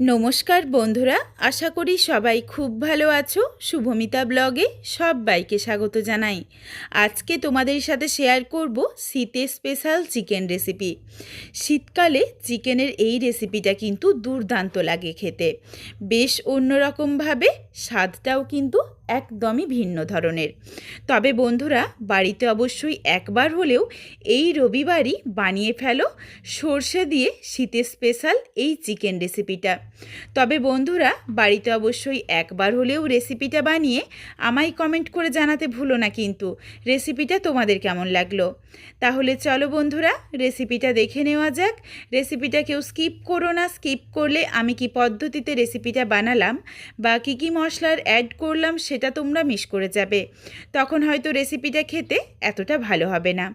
নমস্কার বন্ধুরা, আশা করি সবাই খুব ভালো আছো। শুভমিতা ব্লগে সব বাইকে স্বাগত জানাই। আজকে তোমাদের সাথে শেয়ার করব শীতের স্পেশাল চিকেন রেসিপি শীতকালে চিকেনের এই রেসিপিটা কিন্তু দুর্দান্ত লাগে খেতে। বেশ অন্যরকমভাবে স্বাদটাও কিন্তু একদমই ভিন্ন ধরনের। তবে বন্ধুরা, বাড়িতে অবশ্যই একবার হলেও এই রবিবারই বানিয়ে ফেলো সর্ষে দিয়ে শীতের স্পেশাল এই চিকেন রেসিপিটা। তবে বন্ধুরা, বাড়িতে অবশ্যই একবার হলেও রেসিপিটা বানিয়ে আমায় কমেন্ট করে জানাতে ভুলো না কিন্তু, রেসিপিটা তোমাদের কেমন লাগল? তাহলে চলো বন্ধুরা, রেসিপিটা দেখে নেওয়া যাক। রেসিপিটা কেউ স্কিপ করো না, স্কিপ করলে আমি কি পদ্ধতিতে রেসিপিটা বানালাম বা কী কী মশলার অ্যাড করলাম সেটা তোমরা মিস করে যাবে। তখন হয়তো রেসিপিটা খেতে এতটা ভালো হবে না।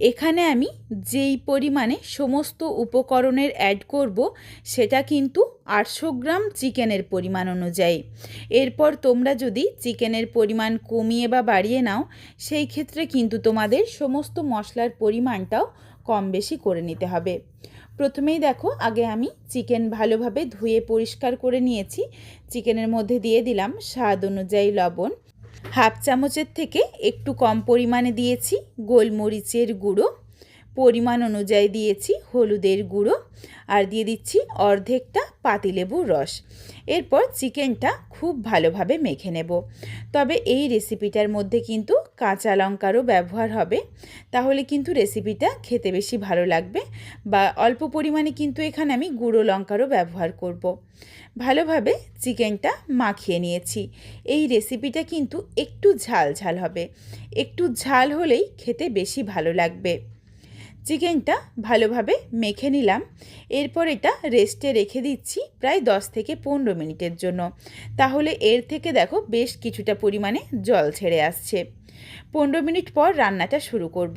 এখানে আমি যেই পরিমাণে সমস্ত উপকরণের অ্যাড করব, সেটা কিন্তু আটশো গ্রাম চিকেনের পরিমাণ অনুযায়ী। এরপর তোমরা যদি চিকেনের পরিমাণ কমিয়ে বা বাড়িয়ে নাও, সেই ক্ষেত্রে কিন্তু তোমাদের সমস্ত মশলার পরিমাণটাও কম বেশি করে নিতে হবে। প্রথমেই দেখো, আগে আমি চিকেন ভালোভাবে ধুয়ে পরিষ্কার করে নিয়েছি। চিকেনের মধ্যে দিয়ে দিলাম স্বাদ অনুযায়ী লবণ। হাফ চামচের থেকে একটু কম পরিমাণে দিয়েছি গোলমরিচের গুঁড়ো। পরিমাণ অনুযায়ী দিয়েছি হলুদের গুঁড়ো আর দিয়ে দিচ্ছি অর্ধেকটা পাতিলেবুর রস। এরপর চিকেনটা খুব ভালোভাবে মেখে নেব। তবে এই রেসিপিটার মধ্যে কিন্তু কাঁচা লঙ্কারও ব্যবহার হবে। তাহলে কিন্তু রেসিপিটা খেতে বেশি ভালো লাগবে বা অল্প পরিমাণে কিন্তু এখানে আমি গুঁড়ো লঙ্কারও ব্যবহার করব। ভালোভাবে চিকেনটা মাখিয়ে নিয়েছি। এই রেসিপিটা কিন্তু একটু ঝাল ঝাল হবে। একটু ঝাল হলেই খেতে বেশি ভালো লাগবে। চিকেনটা ভালোভাবে মেখে নিলাম। এরপর এটা রেস্টে রেখে দিচ্ছি প্রায় দশ থেকে পনেরো মিনিটের জন্য। তাহলে এর থেকে দেখো বেশ কিছুটা পরিমাণে জল ছেড়ে আসছে। পনেরো মিনিট পর রান্নাটা শুরু করব।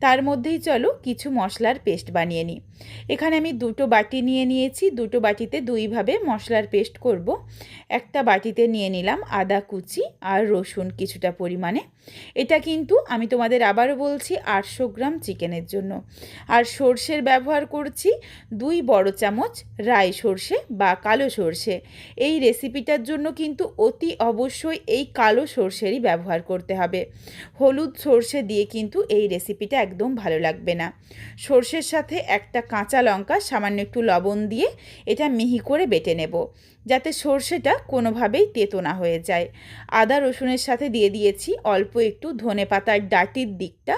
তার মধ্যেই চলো কিছু মশলার পেস্ট বানিয়ে নিই। এখানে আমি দুটো বাটি নিয়ে নিয়েছি। দুটো বাটিতে দুইভাবে মশলার পেস্ট করব। একটা বাটিতে নিয়ে নিলাম আদা কুচি আর রসুন কিছুটা পরিমাণে। এটা কিন্তু আমি তোমাদের আবারও বলছি আটশো গ্রাম চিকেনের জন্য। আর সর্ষের ব্যবহার করছি দুই বড় চামচ রাই সর্ষে বা কালো সর্ষে। এই রেসিপিটার জন্য কিন্তু অতি অবশ্যই এই কালো সর্ষেরই ব্যবহার করতে হবে। হলুদ সর্ষে দিয়ে কিন্তু এই রেসিপিটা একদম ভালো লাগবে না। সর্ষের সাথে একটা কাঁচা লঙ্কা, সামান্য একটু লবণ দিয়ে এটা মিহি করে বেটে নেব, যাতে সর্ষেটা কোনোভাবেই তেতো না হয়ে যায়। আদা রসুনের সাথে দিয়ে দিয়েছি অল্প একটু ধনে পাতার ডাটির দিকটা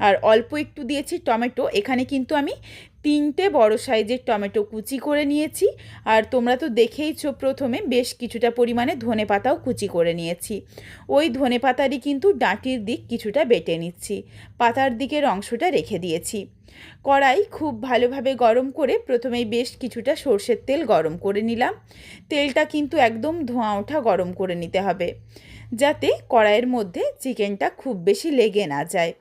আর অল্প একটু দিয়েছি টমেটো। এখানে কিন্তু আমি তিনটে বড় সাইজের টমেটো কুচি করে নিয়েছি আর তোমরা তো দেখেইছো প্রথমে বেশ কিছুটা পরিমাণে ধনে পাতাও কুচি করে নিয়েছি। ওই ধনে পাতারই কিন্তু ডাঁটির দিক কিছুটা বেটে নিচ্ছি, পাতার দিকের অংশটা রেখে দিয়েছি। কড়াই খুব ভালোভাবে গরম করে প্রথমেই বেশ কিছুটা সর্ষের তেল গরম করে নিলাম। তেলটা কিন্তু একদম ধোঁয়া ওঠা গরম করে নিতে হবে। যাতে কড়াইয়ের মধ্যে চিকেনটা খুব বেশি লেগে না যায়।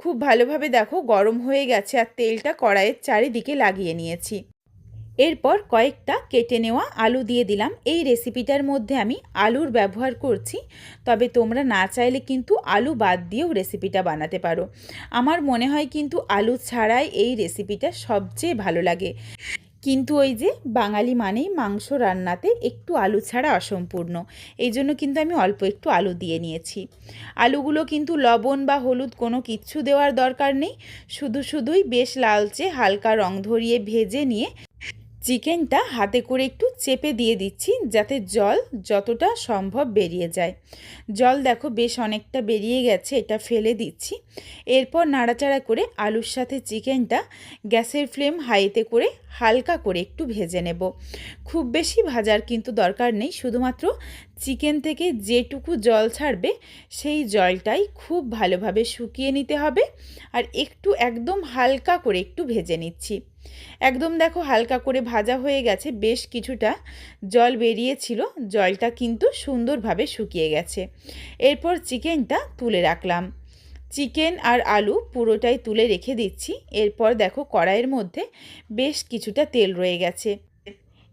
খুব ভালোভাবে দেখো গরম হয়ে গেছে আর তেলটা কড়াইয়ের চারিদিকে লাগিয়ে নিয়েছি। এরপর কয়েকটা কেটে নেওয়া আলু দিয়ে দিলাম। এই রেসিপিটার মধ্যে আমি আলুর ব্যবহার করছি, তবে তোমরা না চাইলে কিন্তু আলু বাদ দিয়েও রেসিপিটা বানাতে পারো। আমার মনে হয় কিন্তু আলু ছাড়াই এই রেসিপিটা সবচেয়ে ভালো লাগে। কিন্তু ওই যে বাঙালি মানেই মাংস রান্নাতে একটু আলু ছাড়া অসম্পূর্ণ। এই জন্য কিন্তু আমি অল্প একটু আলু দিয়ে নিয়েছি। আলুগুলো কিন্তু লবণ বা হলুদ কোনো কিচ্ছু দেওয়ার দরকার নেই। শুধু শুধুই বেশ লালচে হালকা রং ধরিয়ে ভেজে নিয়ে চিকেনটা হাতে করে একটু চেপে দিয়ে দিচ্ছি যাতে জল যতটা সম্ভব বেরিয়ে যায়। জল দেখো বেশ অনেকটা বেরিয়ে গেছে, এটা ফেলে দিচ্ছি। এরপর নাড়াচাড়া করে আলুর সাথে চিকেনটা গ্যাসের ফ্লেম হাইতে করে হালকা করে একটু ভেজে নেব। খুব বেশি ভাজার কিন্তু দরকার নেই, শুধুমাত্র চিকেন থেকে যেটুকু জল ছাড়বে সেই জলটাই খুব ভালোভাবে শুকিয়ে নিতে হবে। আর একটু একদম হালকা করে একটু ভেজে নিচ্ছি। একদম দেখো হালকা করে ভাজা হয়ে গেছে, বেশ কিছুটা জল বেরিয়েছিল, জলটা কিন্তু সুন্দরভাবে শুকিয়ে গেছে। এরপর চিকেনটা তুলে রাখলাম। চিকেন আর আলু পুরোটাই তুলে রেখে দিচ্ছি, এরপর দেখো কড়াইয়ের মধ্যে বেশ কিছুটা তেল রয়ে গেছে।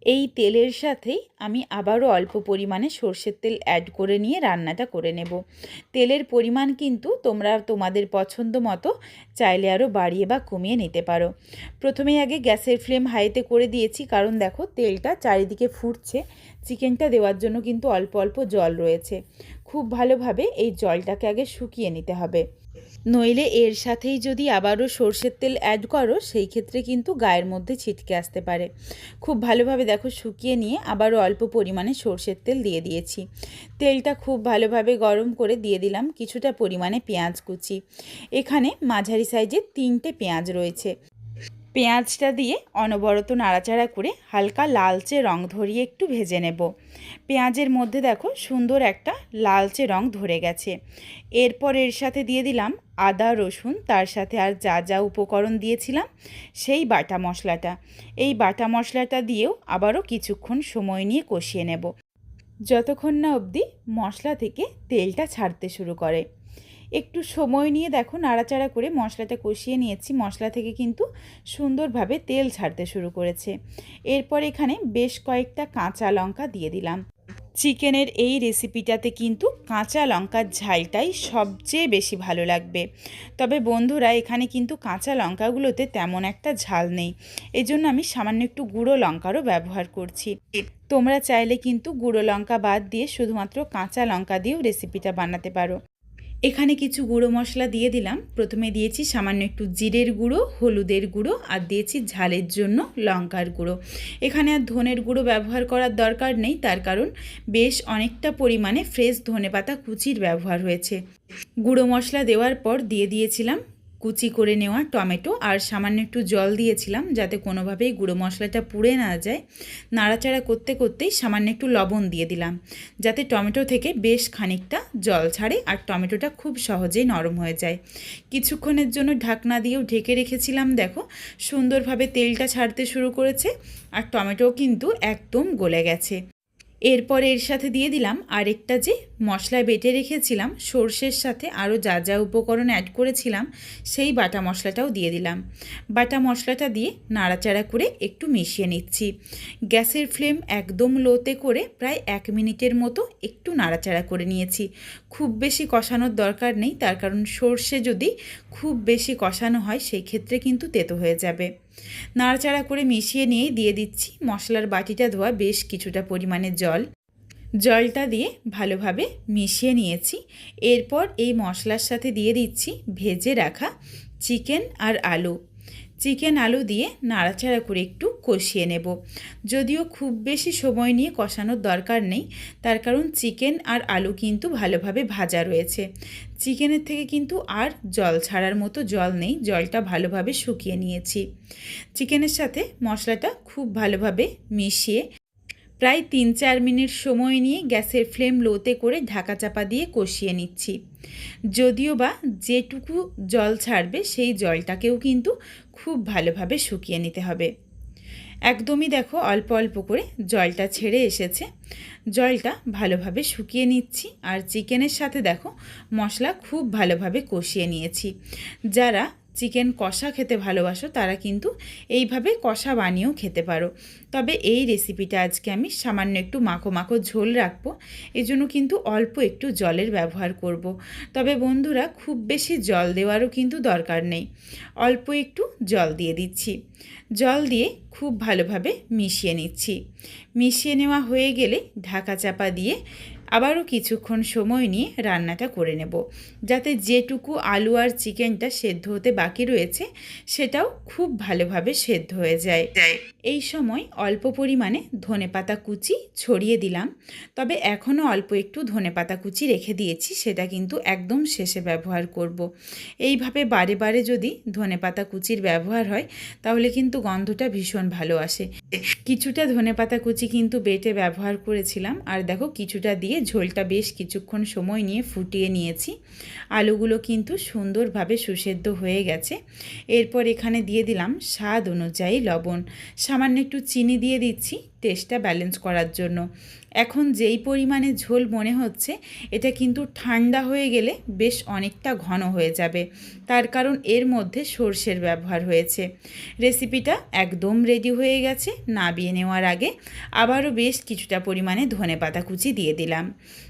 এই তেলের সাথেই আমি আবারও অল্প পরিমাণে সর্ষের তেল অ্যাড করে নিয়ে রান্নাটা করে নেব। তেলের পরিমাণ কিন্তু তোমরা তোমাদের পছন্দ মতো চাইলে আরও বাড়িয়ে বা কমিয়ে নিতে পারো। প্রথমে আগে গ্যাসের ফ্লেম হাইতে করে দিয়েছি, কারণ দেখো তেলটা চারিদিকে ফুটছে। চিকেনটা দেওয়ার জন্য কিন্তু অল্প অল্প জল রয়েছে। খুব ভালোভাবে এই জলটাকে আগে শুকিয়ে নিতে হবে। নইলে এর সাথেই যদি আবারও সর্ষের তেল অ্যাড করো, সেই ক্ষেত্রে কিন্তু গায়ের মধ্যে ছিটকে আসতে পারে। খুব ভালোভাবে দেখো শুকিয়ে নিয়ে আবারও অল্প পরিমাণে সর্ষের তেল দিয়ে দিয়েছি। তেলটা খুব ভালোভাবে গরম করে দিয়ে দিলাম কিছুটা পরিমাণে পেঁয়াজ কুচি। এখানে মাঝারি সাইজের তিনটে পেঁয়াজ রয়েছে। পেঁয়াজটা দিয়ে অনবরত নাড়াচাড়া করে হালকা লালচে রং ধরিয়ে একটু ভেজে নেব। পেঁয়াজের মধ্যে দেখো সুন্দর একটা লালচে রং ধরে গেছে। এরপর এর সাথে দিয়ে দিলাম আদা, রসুন, তার সাথে আর যা যা উপকরণ দিয়েছিলাম সেই বাটা মশলাটা। এই বাটা মশলাটা দিয়েও আবারও কিছুক্ষণ সময় নিয়ে কষিয়ে নেব। যতক্ষণ না অবধি মশলা থেকে তেলটা ছাড়তে শুরু করে। একটু সময় নিয়ে দেখো, নাড়াচাড়া করে মশলাটা কষিয়ে নিয়েছি। মশলা থেকে কিন্তু সুন্দরভাবে তেল ছাড়তে শুরু করেছে। এরপর এখানে বেশ কয়েকটা কাঁচা লঙ্কা দিয়ে দিলাম। চিকেনের এই রেসিপিটাতে কিন্তু কাঁচা লঙ্কার ঝালটাই সবচেয়ে বেশি ভালো লাগবে। তবে বন্ধুরা, এখানে কিন্তু কাঁচা লঙ্কাগুলোতে তেমন একটা ঝাল নেই। এজন্য আমি সামান্য একটু গুঁড়ো লঙ্কারও ব্যবহার করছি। তোমরা চাইলে কিন্তু গুঁড়ো লঙ্কা বাদ দিয়ে শুধুমাত্র কাঁচা লঙ্কা দিয়েও রেসিপিটা বানাতে পারো। এখানে কিছু গুঁড়ো মশলা দিয়ে দিলাম। প্রথমে দিয়েছি সামান্য একটু জিরের গুঁড়ো, হলুদের গুঁড়ো আর দিয়েছি ঝালের জন্য লঙ্কার গুঁড়ো। এখানে আর ধনের গুঁড়ো ব্যবহার করার দরকার নেই, তার কারণ বেশ অনেকটা পরিমাণে ফ্রেশ ধনে পাতা কুচির ব্যবহার হয়েছে। গুঁড়ো মশলা দেওয়ার পর দিয়ে দিয়েছিলাম কুচি করে নেওয়া টমেটো আর সামান্য একটু জল দিয়েছিলাম যাতে কোনোভাবেই গুঁড়ো মশলাটা পুড়ে না যায়। নাড়াচাড়া করতে করতেই সামান্য একটু লবণ দিয়ে দিলাম যাতে টমেটো থেকে বেশ খানিকটা জল ছাড়ে আর টমেটোটা খুব সহজেই নরম হয়ে যায়। কিছুক্ষণের জন্য ঢাকনা দিয়েও ঢেকে রেখেছিলাম, দেখো। সুন্দরভাবে তেলটা ছাড়তে শুরু করেছে আর টমেটোও কিন্তু একদম গলে গেছে। এরপর এর সাথে দিয়ে দিলাম আরেকটা যে মশলা বেটে রেখেছিলাম, সর্ষের সাথে আরও যা যা উপকরণ অ্যাড করেছিলাম, সেই বাটা মশলাটাও দিয়ে দিলাম। বাটা মশলাটা দিয়ে নাড়াচাড়া করে একটু মিশিয়ে নিচ্ছি। গ্যাসের ফ্লেম একদম লোতে করে প্রায় এক মিনিটের মতো একটু নাড়াচাড়া করে নিয়েছি। খুব বেশি কষানোর দরকার নেই, তার কারণ সর্ষে যদি খুব বেশি কষানো হয়, সেই ক্ষেত্রে কিন্তু তেতো হয়ে যাবে। নাড়াচাড়া করে মিশিয়ে নিয়ে দিয়ে দিচ্ছি। মশলার বাটিটা ধোয়া বেশ কিছুটা পরিমাণে জল। জলটা দিয়ে ভালোভাবে মিশিয়ে নিয়েছি। এরপর এই মশলার সাথে দিয়ে দিচ্ছি ভেজে রাখা চিকেন আর আলু। চিকেন আলু দিয়ে নাড়াচাড়া করে একটু কষিয়ে নেব। যদিও খুব বেশি সময় নিয়ে কষানোর দরকার নেই, তার কারণ চিকেন আর আলু কিন্তু ভালোভাবে ভাজা রয়েছে। চিকেনের থেকে কিন্তু আর জল ছাড়ার মতো জল নেই, জলটা ভালোভাবে শুকিয়ে নিয়েছি। চিকেনের সাথে মশলাটা খুব ভালোভাবে মিশিয়ে প্রায় তিন চার মিনিট সময় নিয়ে গ্যাসের ফ্লেম লোতে করে ঢাকা চাপা দিয়ে কষিয়ে নিচ্ছি। যদিও বা যেটুকু জল ছাড়বে সেই জলটাকেও কিন্তু খুব ভালোভাবে শুকিয়ে নিতে হবে। একদমই দেখো অল্প অল্প করে জলটা ছেড়ে এসেছে। জলটা ভালোভাবে শুকিয়ে নিচ্ছি আর চিকেনের সাথে দেখো মশলা খুব ভালোভাবে কষিয়ে নিয়েছি। যারা চিকেন কষা খেতে ভালোবাসো, তারা কিন্তু এইভাবে কষা বানিয়েও খেতে পারো। তবে এই রেসিপিটা আজকে আমি সামান্য একটু মাখো মাখো ঝোল রাখব, এজন্য কিন্তু অল্প একটু জলের ব্যবহার করব। তবে বন্ধুরা, খুব বেশি জল দেওয়ারও কিন্তু দরকার নেই, অল্প একটু জল দিয়ে দিচ্ছি। জল দিয়ে খুব ভালোভাবে মিশিয়ে নিচ্ছি। মিশিয়ে নেওয়া হয়ে গেলে ঢাকা চাপা দিয়ে আবারও কিছুক্ষণ সময় নিয়ে রান্নাটা করে নেব যাতে যেটুকু আলু আর চিকেনটা সেদ্ধ হতে বাকি রয়েছে সেটাও খুব ভালোভাবে সেদ্ধ হয়ে যায়। এই সময় অল্প পরিমাণে ধনেপাতা কুচি ছড়িয়ে দিলাম তবে এখনও অল্প একটু ধনেপাতা কুচি রেখে দিয়েছি সেটা কিন্তু একদম শেষে ব্যবহার করব। এইভাবে বারে বারে যদি ধনেপাতা কুচির ব্যবহার হয় তাহলে কিন্তু গন্ধটা ভীষণ ভালো আসে। কিছুটা ধনে পাতা কুচি কিন্তু বেটে ব্যবহার করেছিলাম। আর দেখো কিছুটা দিয়ে ঝোলটা বেশ কিছুক্ষণ সময় নিয়ে ফুটিয়ে নিয়েছি। আলুগুলো কিন্তু সুন্দরভাবে সুসেদ্ধ হয়ে গেছে। এরপর এখানে দিয়ে দিলাম স্বাদ অনুযায়ী লবণ। সামান্য একটু চিনি দিয়ে দিচ্ছি। টেস্টটা ব্যালেন্স করার জন্য। এখন যেই পরিমাণে ঝোল মনে হচ্ছে, এটা কিন্তু ঠান্ডা হয়ে গেলে বেশ অনেকটা ঘন হয়ে যাবে। তার কারণ এর মধ্যে সর্ষের ব্যবহার হয়েছে। রেসিপিটা একদম রেডি হয়ে গেছে, নাবিয়ে নেওয়ার আগে আবারও বেশ কিছুটা পরিমাণে ধনে পাতা কুচি দিয়ে দিলাম।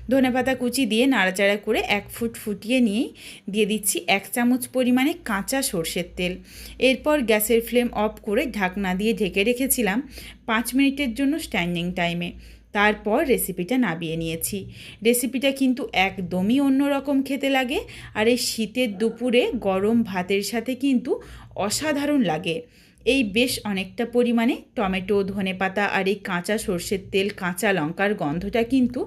ধনে পাতা কুচি দিয়ে নাড়াচাড়া করে এক ফুট ফুটিয়ে নিয়েই দিয়ে দিচ্ছি এক চামচ পরিমাণে কাঁচা সর্ষের তেল। এরপর গ্যাসের ফ্লেম অফ করে ঢাকনা দিয়ে ঢেকে রেখেছিলাম। পাঁচ মিনিটের জন্য স্ট্যান্ডিং টাইমে। তারপর রেসিপিটা নাবিয়ে নিয়েছি। রেসিপিটা কিন্তু একদমই অন্যরকম খেতে লাগে আর এই শীতের দুপুরে গরম ভাতের সাথে কিন্তু অসাধারণ লাগে। এই বেশ অনেকটা পরিমাণে টমেটো, ধনেপাতা আর এই কাঁচা সর্ষের তেল, কাঁচা লঙ্কার গন্ধটা কিন্তু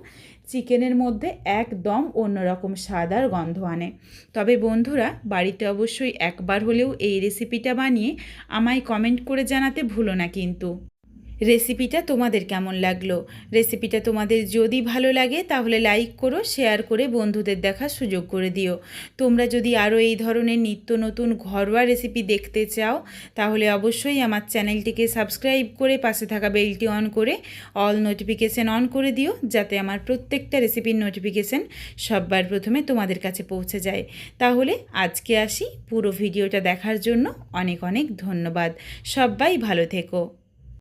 চিকেনের মধ্যে একদম অন্যরকম স্বাদ আর গন্ধ আনে। তবে বন্ধুরা, বাড়িতে অবশ্যই একবার হলেও এই রেসিপিটা বানিয়ে আমায় কমেন্ট করে জানাতে ভুলো না কিন্তু। রেসিপিটা তোমাদের কেমন লাগল? রেসিপিটা তোমাদের যদি ভালো লাগে, তাহলে লাইক করো শেয়ার করে বন্ধুদের দেখার সুযোগ করে দিও। তোমরা যদি আরও এই ধরনের নিত্য নতুন ঘরোয়া রেসিপি দেখতে চাও, তাহলে অবশ্যই আমার চ্যানেলটিকে সাবস্ক্রাইব করে পাশে থাকা বেলটি অন করে অল নোটিফিকেশান অন করে দিও, যাতে আমার প্রত্যেকটা রেসিপির নোটিফিকেশান সববার প্রথমে তোমাদের কাছে পৌঁছে যায়। তাহলে আজকে আসি পুরো ভিডিওটা দেখার জন্য। অনেক অনেক ধন্যবাদ। সবাই ভালো থেকো।